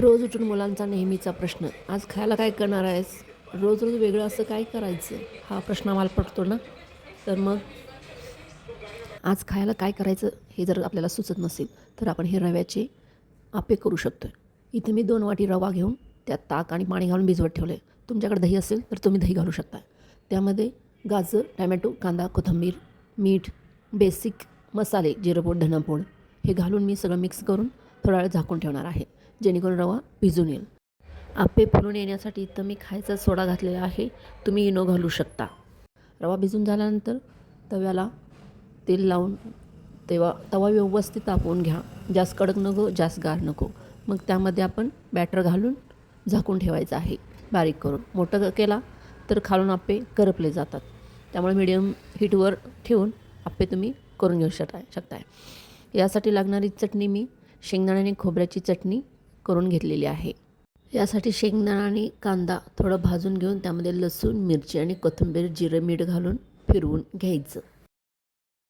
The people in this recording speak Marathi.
रोज उठून मुलांचा नेहमीचा प्रश्न आज खायला काय करणार आहेस? रोज रोज वेगळं असं काय करायचं? हा प्रश्न आम्हाला पडतो ना? तर मग आज खायला काय करायचं हे जर आपल्याला सुचत नसेल तर आपण हे रव्याचे आपे करू शकतो इथे मी दोन वाटी रवा घेऊन त्यात ताक आणि पाणी घालून भिजवत ठेवले तुमच्याकडे दही असेल तर तुम्ही दही घालू शकता. त्यामध्ये गाजर टॅमॅटो कांदा कोथिंबीर मीठ बेसिक मसाले जिरंपूड धनापूड हे घालून मी सगळं मिक्स करून थोडा वेळ झाकून ठेवणार आहे. जेणेकरून रवा भिजून येईल. आपे फुलून येण्यासाठी इथं मी खायचा सोडा घातलेला आहे तुम्ही इनो घालू शकता. रवा भिजून झाल्यानंतर तव्याला तेल लावून तेव्हा तवा व्यवस्थित तापवून घ्या. जास्त कडक नको जास्त गार नको. मग त्यामध्ये आपण बॅटर घालून झाकून ठेवायचं आहे बारीक करून. मोठं केला तर खालून आप्पे करपले जातात. त्यामुळे मिडियम हीटवर ठेवून आप्पे तुम्ही करून घेऊ शकता शकताय. यासाठी लागणारी चटणी मी शेंगदाण्याने खोबऱ्याची चटणी करून घेतलेली आहे. यासाठी शेंगदाणा आणि कांदा थोडं भाजून घेऊन त्यामध्ये लसूण मिरची आणि कोथिंबीर जिरं मीठ घालून फिरवून घ्यायचं.